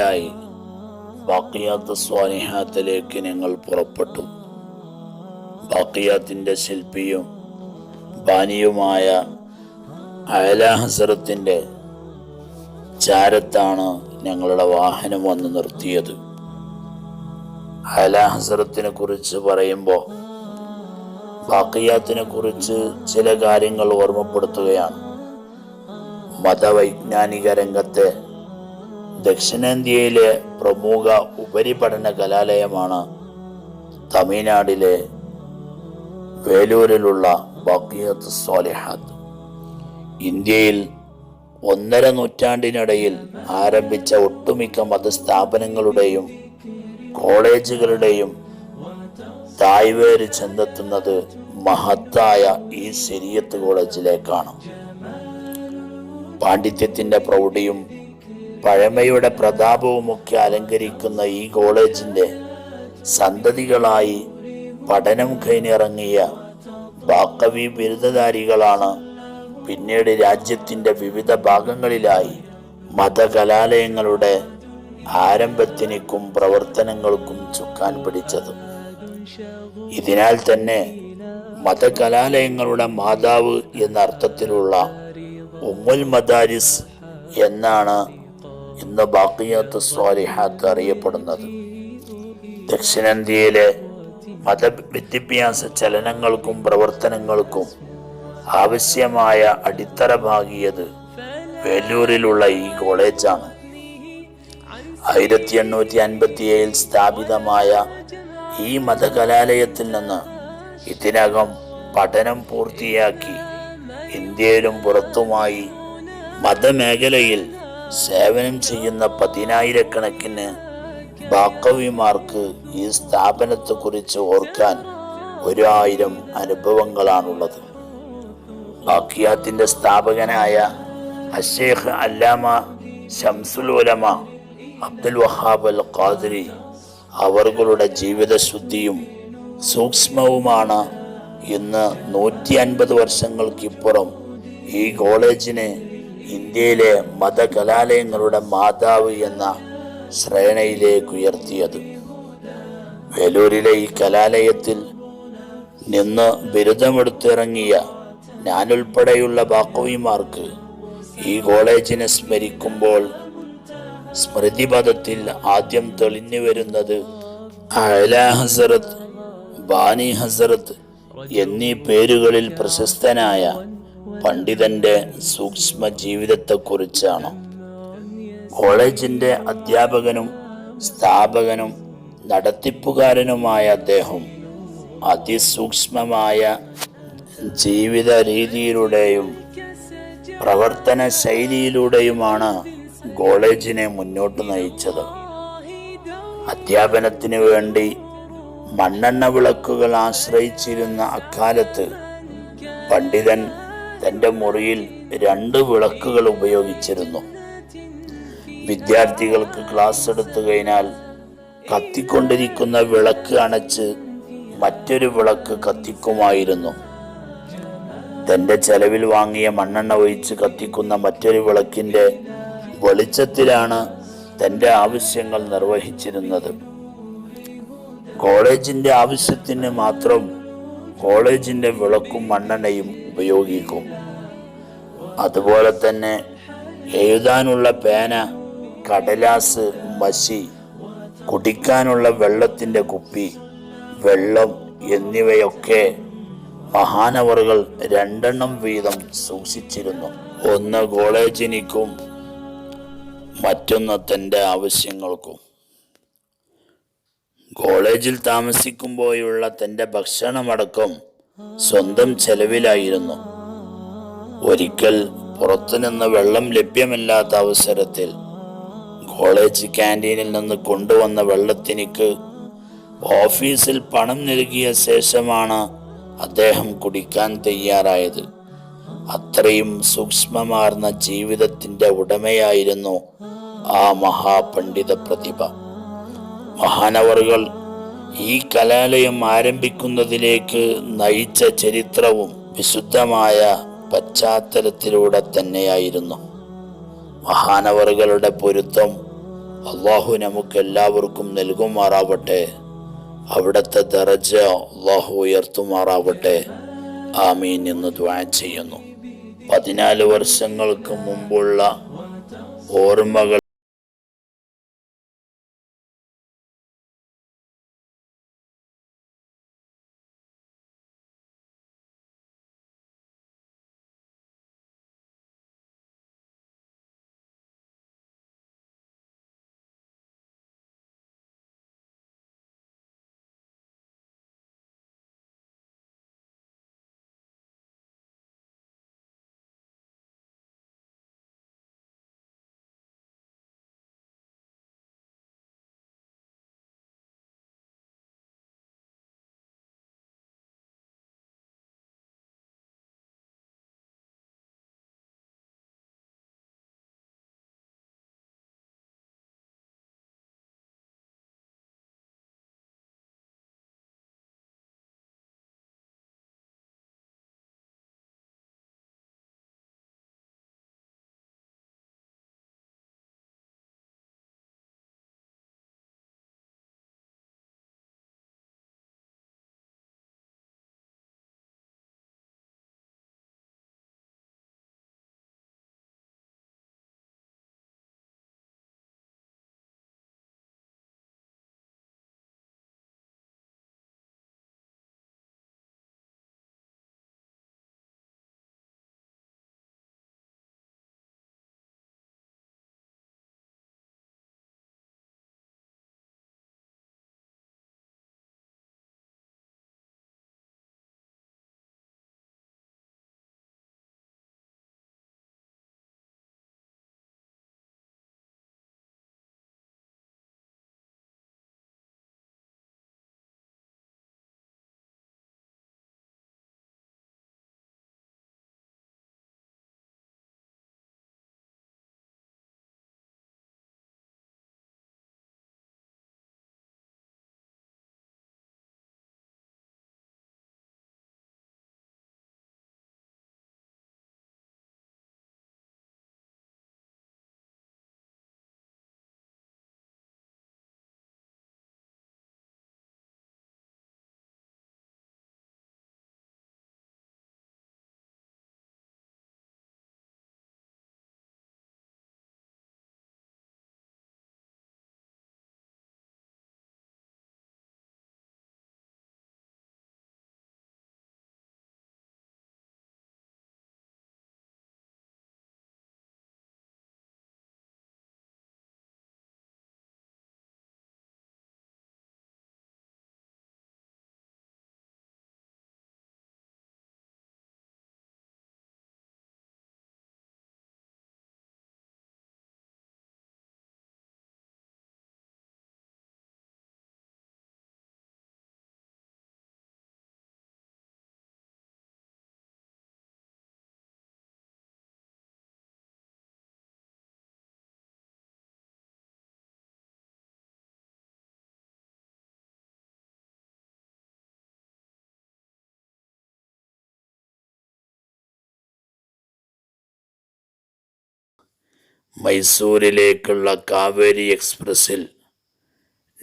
യാത്രയിലായി ബാക്കിയാത്ത് സ്വാനിഹാത്തിലേക്ക് ഞങ്ങൾ പുറപ്പെട്ടു. ബാക്കിയാത്തിന്റെ ശില്പിയും ബാനിയുമായ അയല ഹസറത്തിന്റെ ചാരത്താണ് ഞങ്ങളുടെ വാഹനം വന്ന് നിർത്തിയത്. അയല ഹസറത്തിനെ കുറിച്ച് പറയുമ്പോൾ ബാക്കിയാത്തിനെ കുറിച്ച് ചില കാര്യങ്ങൾ ഓർമ്മപ്പെടുത്തുകയാണ്. മതവൈജ്ഞാനിക രംഗത്തെ ദക്ഷിണേന്ത്യയിലെ പ്രമുഖ ഉപരിപഠന കലാലയമാണ് തമിഴ്നാടിലെ വേലൂരിലുള്ള ബക്കിയത്ത് സ്വാലിഹാത്ത് ഇന്ത്യയിൽ ഒന്നര നൂറ്റാണ്ടിനിടയിൽ ആരംഭിച്ച ഒട്ടുമിക്ക മതസ്ഥാപനങ്ങളുടെയും കോളേജുകളുടെയും തായ്വേര് ചെന്നെത്തുന്നത് മഹത്തായ ഈ ശരിയത്ത് കോളേജിലേക്കാണ്. പാണ്ഡിത്യത്തിന്റെ പ്രൗഢിയും പഴമയുടെ പ്രതാപവുമൊക്കെ അലങ്കരിക്കുന്ന ഈ കോളേജിന്റെ സന്തതികളായി പഠനം കഴിഞ്ഞിറങ്ങിയ ബാക്കവി ബിരുദധാരികളാണ് പിന്നീട് രാജ്യത്തിന്റെ വിവിധ ഭാഗങ്ങളിലായി മതകലാലയങ്ങളുടെ ആരംഭത്തിനും പ്രവർത്തനങ്ങൾക്കും ചുക്കാൻ പിടിച്ചത്. ഇതിനാൽ തന്നെ മതകലാലയങ്ങളുടെ മാതാവ് എന്ന അർത്ഥത്തിലുള്ള ഉമ്മുൽ മദാരിസ് എന്നാണ് ഇന്ന് ബാക്കിയാത്ത സ്വാലിഹാത്ത് അറിയപ്പെടുന്നത്. ദക്ഷിണേന്ത്യയിലെ മതവിദ്യാഭ്യാസ ചലനങ്ങൾക്കും പ്രവർത്തനങ്ങൾക്കും ആവശ്യമായ അടിത്തറ പാകിയത് വേലൂരിലുള്ള ഈ കോളേജാണ്. ആയിരത്തി എണ്ണൂറ്റി അൻപത്തി ഏഴിൽ സ്ഥാപിതമായ ഈ മതകലാലയത്തിൽ നിന്ന് ഇതിനകം പഠനം പൂർത്തിയാക്കി ഇന്ത്യയിലും പുറത്തുമായി മതമേഖലയിൽ സേവനം ചെയ്യുന്ന പതിനായിരക്കണക്കിന് ബാക്കവിമാർക്ക് ഈ സ്ഥാപനത്തെക്കുറിച്ച് ഓർക്കാൻ ഒരായിരം അനുഭവങ്ങളാണുള്ളത്. ബാക്കിയാത്തിന്റെ സ്ഥാപകനായ അഷേഖ് അല്ലാമ ഷംസുൽ ഉലമ അബ്ദുൽ വഹാബ് അൽ ഖാദിരി അവരുടെ ജീവിതശുദ്ധിയും സൂക്ഷ്മവുമാണ് ഇന്ന് നൂറ്റി അൻപത് വർഷങ്ങൾക്കിപ്പുറം ഈ കോളേജിനെ ഇന്ത്യയിലെ മതകലാലയങ്ങളുടെ മാതാവ് എന്ന ശ്രേണയിലേക്ക് ഉയർത്തിയത്. വേലൂരിലെ ഈ കലാലയത്തിൽ നിന്ന് ബിരുദമെടുത്തിറങ്ങിയ ഞാനുൾപ്പെടെയുള്ള ബാക്കോയിമാർക്ക് ഈ കോളേജിനെ സ്മരിക്കുമ്പോൾ സ്മൃതിപഥത്തിൽ ആദ്യം തെളിഞ്ഞു വരുന്നത് അല ഹസറത്ത് ബാനി ഹസറത്ത് എന്നീ പേരുകളിൽ പ്രശസ്തനായ പണ്ഡിതന്റെ സൂക്ഷ്മ ജീവിതത്തെക്കുറിച്ചാണ് കോളേജിന്റെ അധ്യാപകനും സ്ഥാപകനും നടത്തിപ്പുകാരനുമായ അദ്ദേഹം അതിസൂക്ഷ്മമായ ജീവിത രീതിയിലൂടെയും പ്രവർത്തന ശൈലിയിലൂടെയുമാണ് കോളേജിനെ മുന്നോട്ട് നയിച്ചത്. അധ്യാപനത്തിന് വേണ്ടി മണ്ണെണ്ണ വിളക്കുകൾ ആശ്രയിച്ചിരുന്ന അക്കാലത്ത് പണ്ഡിതൻ തന്റെ മുറിയിൽ രണ്ട് വിളക്കുകൾ ഉപയോഗിച്ചിരുന്നു. വിദ്യാർത്ഥികൾക്ക് ക്ലാസ് എടുത്തു കഴിഞ്ഞാൽ കത്തിക്കൊണ്ടിരിക്കുന്ന വിളക്ക് അണച്ച് മറ്റൊരു വിളക്ക് കത്തിക്കുമായിരുന്നു. തന്റെ ചെലവിൽ വാങ്ങിയ മണ്ണെണ്ണ ഒഴിച്ച് കത്തിക്കുന്ന മറ്റൊരു വിളക്കിന്റെ വെളിച്ചത്തിലാണ് തന്റെ ആവശ്യങ്ങൾ നിർവഹിച്ചിരുന്നത്. കോളേജിന്റെ ആവശ്യത്തിന് മാത്രം കോളേജിന്റെ വിളക്കും മണ്ണെണ്ണയും ഉപയോഗിക്കും. അതുപോലെ തന്നെ എഴുതാനുള്ള പേന കടലാസ് മഷി കുടിക്കാനുള്ള വെള്ളത്തിന്റെ കുപ്പി വെള്ളം എന്നിവയൊക്കെ മഹാനവറുകൾ രണ്ടെണ്ണം വീതം സൂക്ഷിച്ചിരുന്നു. ഒന്ന് കോളേജിനിക്കും മറ്റൊന്ന് തന്റെ ആവശ്യങ്ങൾക്കും. കോളേജിൽ താമസിക്കുമ്പോഴുള്ള തന്റെ ഭക്ഷണമടക്കം സ്വന്തം ചെലവിലായിരുന്നു. ഒരിക്കൽ പുറത്തുനിന്ന് വെള്ളം ലഭ്യമല്ലാത്ത അവസരത്തിൽ കോളേജ് ക്യാന്റീനിൽ നിന്ന് കൊണ്ടുവന്ന വെള്ളത്തിനിക്ക് ഓഫീസിൽ പണം നൽകിയ ശേഷമാണ് അദ്ദേഹം കുടിക്കാൻ തയ്യാറായത്. അത്രയും സൂക്ഷ്മമാർന്ന ജീവിതത്തിന്റെ ഉടമയായിരുന്നു ആ മഹാപണ്ഡിത പ്രതിഭ. മഹാനവറുകൾ ഈ കലാലയം ആരംഭിക്കുന്നതിലേക്ക് നയിച്ച ചരിത്രവും വിശുദ്ധമായ പശ്ചാത്തലത്തിലൂടെ തന്നെയായിരുന്നു. മഹാനവറുകളുടെ പൊരുത്തം അള്ളാഹു നമുക്ക് എല്ലാവർക്കും നൽകുമാറാവട്ടെ. അവിടുത്തെ ദറജ അള്ളാഹു ഉയർത്തുമാറാവട്ടെ. ആമീൻ എന്ന് ദ്വാ ചെയ്യുന്നു. പതിനാല് വർഷങ്ങൾക്ക് മുമ്പുള്ള ഓർമ്മകൾ മൈസൂരിലേക്കുള്ള കാവേരി എക്സ്പ്രസ്സിൽ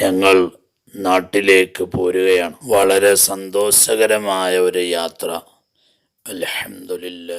ഞങ്ങൾ നാട്ടിലേക്ക് പോരുകയാണ്. വളരെ സന്തോഷകരമായ ഒരു യാത്ര. അലഹമില്ല